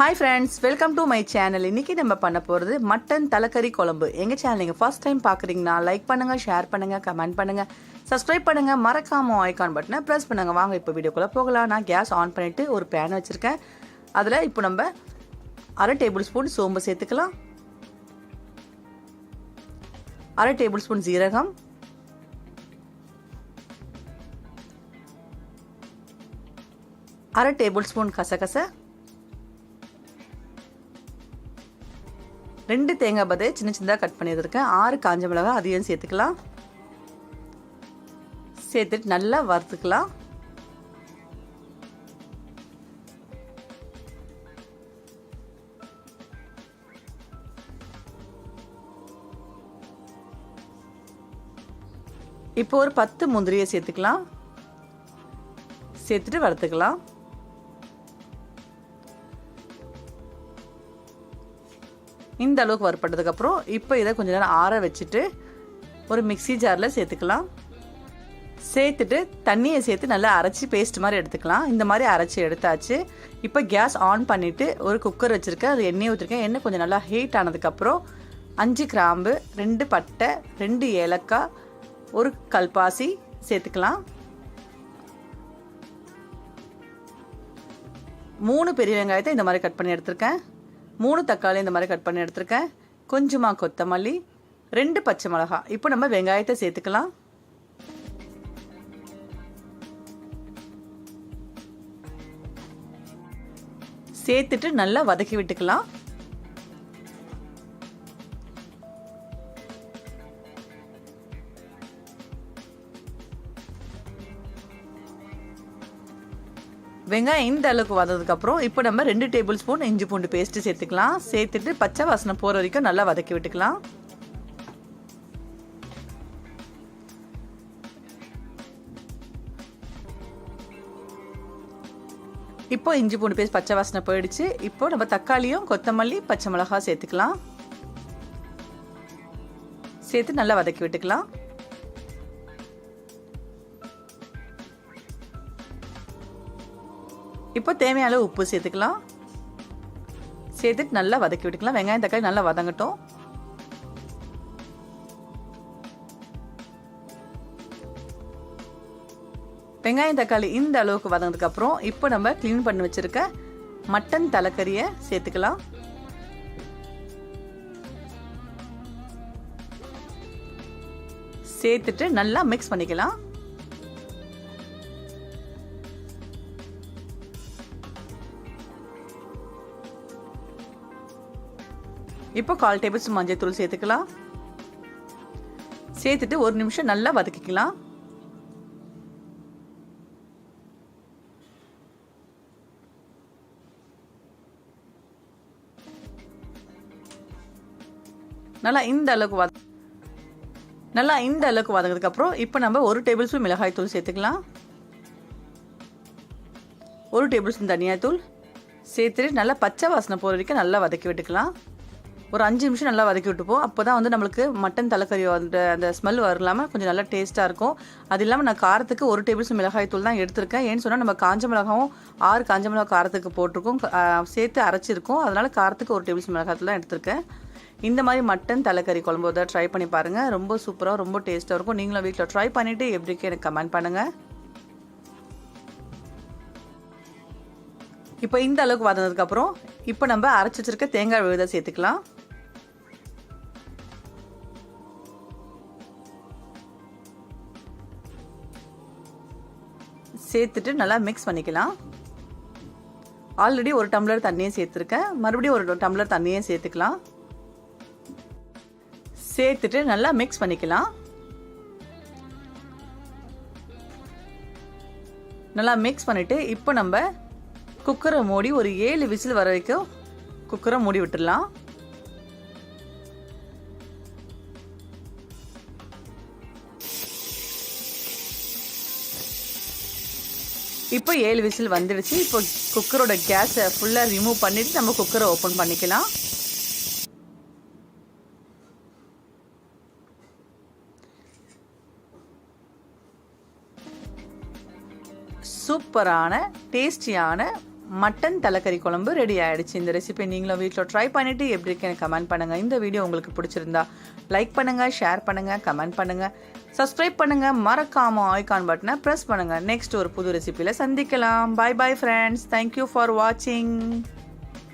Hi friends welcome to my channel இன்றைக்கி நம்ம பண்ண போகிறது மட்டன் தலைக்கறி குழம்பு. எங்கள் சேனல் நீங்கள் ஃபர்ஸ்ட் டைம் பார்க்குறீங்கன்னா லைக் பண்ணுங்கள் ஷேர் பண்ணுங்கள் கமெண்ட் பண்ணுங்கள் சப்ஸ்கிரைப் பண்ணுங்கள் மறக்காம ஐக்கான் பட்டனை ப்ரெஸ் பண்ணுங்கள் வாங்க இப்போ வீடியோக்குள்ளே போகலாம். நான் கேஸ் ஆன் பண்ணிவிட்டு ஒரு பேன் வச்சுருக்கேன். அதில் இப்போ நம்ம அரை டேபிள் ஸ்பூன் சோம்பு சேர்த்துக்கலாம். அரை டேபிள் ஸ்பூன் ஜீரகம் அரை டேபிள் ஸ்பூன் கசகசை. ரெண்டு தேங்காய் பதை சின்ன சின்னதாக கட் பண்ணி வச்சுருக்கேன் ஆறு காஞ்ச மிளகாய் அதையும் சேர்த்துக்கலாம். சேர்த்துட்டு நல்லா வறுத்துக்கலாம். இப்போ ஒரு பத்து முந்திரியை சேர்த்துக்கலாம். சேர்த்துட்டு வறுத்துக்கலாம். இந்த அளவுக்கு வறுப்பட்டதுக்கப்புறம் இப்போ இதை கொஞ்ச நேரம் ஆற வச்சுட்டு ஒரு மிக்சி ஜாரில் சேர்த்துக்கலாம். சேர்த்துட்டு தண்ணியை சேர்த்து நல்லா அரைச்சி பேஸ்ட் மாதிரி எடுத்துக்கலாம். இந்த மாதிரி அரைச்சி எடுத்தாச்சு. இப்போ கேஸ் ஆன் பண்ணிவிட்டு ஒரு குக்கர் வச்சுருக்கேன். அது எண்ணெய் ஊற்றிருக்கேன் எண்ணெய் கொஞ்சம் நல்லா ஹீட் ஆனதுக்கப்புறம் அஞ்சு கிராம்பு ரெண்டு பட்டை ரெண்டு ஏலக்காய் ஒரு கல்பாசி சேர்த்துக்கலாம். மூணு பெரிய வெங்காயத்தை இந்த மாதிரி கட் பண்ணி எடுத்திருக்கேன். மூணு தக்காளி இந்த மாதிரி கட் பண்ணி எடுத்திருக்கேன். கொஞ்சமாக கொத்தமல்லி ரெண்டு பச்சை மிளகா. இப்போ நம்ம வெங்காயத்தை சேர்த்துக்கலாம். சேர்த்துட்டு நல்லா வதக்கி விட்டுக்கலாம். வெங்காயம் இந்த அளவுக்கு வததுக்கப்புறம் இப்போ நம்ம ரெண்டு டேபிள் ஸ்பூன் இஞ்சி பூண்டு பேஸ்ட்டு சேர்த்துக்கலாம். சேர்த்துட்டு பச்சை வாசனை போகிற வரைக்கும் நல்லா வதக்கி விட்டுக்கலாம். இப்போ இஞ்சி பூண்டு பேஸ்ட் பச்சை வாசனை போயிடுச்சு. இப்போ நம்ம தக்காளியும் கொத்தமல்லி பச்சை மிளகா சேர்த்துக்கலாம். சேர்த்து நல்லா வதக்கி விட்டுக்கலாம். இப்போ தேவையான உப்பு சேர்த்துக்கலாம். சேர்த்துட்டு நல்லா வதக்கி விட்டுக்கலாம். வெங்காயம் தக்காளி நல்லா வதங்கட்டும். வெங்காயம் தக்காளி இந்த அளவுக்கு வதங்கினதுக்கப்புறம் இப்போ நம்ம க்ளீன் பண்ணி வச்சுருக்க மட்டன் தலைக்கறியை சேர்த்துக்கலாம். சேர்த்துட்டு நல்லா மிக்ஸ் பண்ணிக்கலாம். இப்போ கால் டேபிள் ஸ்பூன் மஞ்சள் தூள் சேர்த்துக்கலாம். சேர்த்துட்டு ஒரு நிமிஷம் நல்லா வதக்கிக்கலாம். நல்லா இந்த அளவுக்கு வத நல்லா இந்த அளவுக்கு வதங்கினதுக்கப்புறம் இப்போ நம்ம ஒரு டேபிள் ஸ்பூன் மிளகாய் தூள் சேர்த்துக்கலாம். ஒரு டேபிள் ஸ்பூன் தனியாத்தூள். சேர்த்துட்டு நல்லா பச்சை வாசனை போகிற வரைக்கும் நல்லா வதக்கி விட்டுக்கலாம். ஒரு அஞ்சு நிமிஷம் நல்லா வதக்கி விட்டுப்போம் அப்போ தான் வந்து நம்மளுக்கு மட்டன் தலைக்கறி அந்த அந்த ஸ்மெல் வரலாமல் கொஞ்சம் நல்லா டேஸ்ட்டாக இருக்கும். அது இல்லாமல் நான் காரத்துக்கு ஒரு டேபிள் ஸ்பூன் மிளகாய் தூள் தான் எடுத்திருக்கேன். ஏன்னு சொன்னால் நம்ம காஞ்ச மிளகாவும் ஆறு காஞ்ச மிளகா காரத்துக்கு போட்டிருக்கோம். சேர்த்து அரைச்சிருக்கோம். அதனால் காரத்துக்கு ஒரு டேபிள் ஸ்பூன் மிளகாய் தூள் தான் எடுத்திருக்கேன். இந்த மாதிரி மட்டன் தலைக்கறி குழம்பு தான் ட்ரை பண்ணி பாருங்கள் ரொம்ப சூப்பராக ரொம்ப டேஸ்ட்டாக இருக்கும். நீங்களும் வீட்டில் ட்ரை பண்ணிவிட்டு எப்படிக்கு எனக்கு கமெண்ட் பண்ணுங்கள் இப்போ இந்த அளவுக்கு வதனதுக்கப்புறம் இப்போ நம்ம அரைச்சி வச்சுருக்க தேங்காய் விழுதை சேர்த்துக்கலாம். சேர்த்துட்டு நல்லா மிக்ஸ் பண்ணிக்கலாம். ஆல்ரெடி ஒரு டம்ளர் தண்ணியை சேர்த்துருக்கேன். மறுபடியும் ஒரு டம்ளர் தண்ணியை சேர்த்துக்கலாம். சேர்த்துட்டு நல்லா மிக்ஸ் பண்ணிக்கலாம். நல்லா மிக்ஸ் பண்ணிவிட்டு இப்போ நம்ம குக்கரை மூடி ஒரு ஏழு விசில் வர வரைக்கும் குக்கரை மூடி விட்டுடலாம். இப்போ ஏழு விசில் வந்துடுச்சு இப்போ குக்கரோட கேஸை ஃபுல்லாக ரிமூவ் பண்ணிவிட்டு நம்ம குக்கரை ஓப்பன் பண்ணிக்கலாம். சூப்பரான டேஸ்டியான மட்டன் தலைக்கறி குழம்பு ரெடி ஆகிடுச்சு இந்த ரெசிபி நீங்களும் வீட்டில் ட்ரை பண்ணிவிட்டு எப்படி இருக்குன்னு கமெண்ட் பண்ணுங்கள் இந்த வீடியோ உங்களுக்கு பிடிச்சிருந்தா லைக் பண்ணுங்கள் ஷேர் பண்ணுங்கள் கமெண்ட் பண்ணுங்கள் சப்ஸ்கிரைப் பண்ணுங்கள் மறக்காமல் ஐகான் பட்டனை ப்ரெஸ் பண்ணுங்கள் நெக்ஸ்ட் ஒரு புது ரெசிபியில் சந்திக்கலாம். Bye bye friends thank you for வாட்சிங்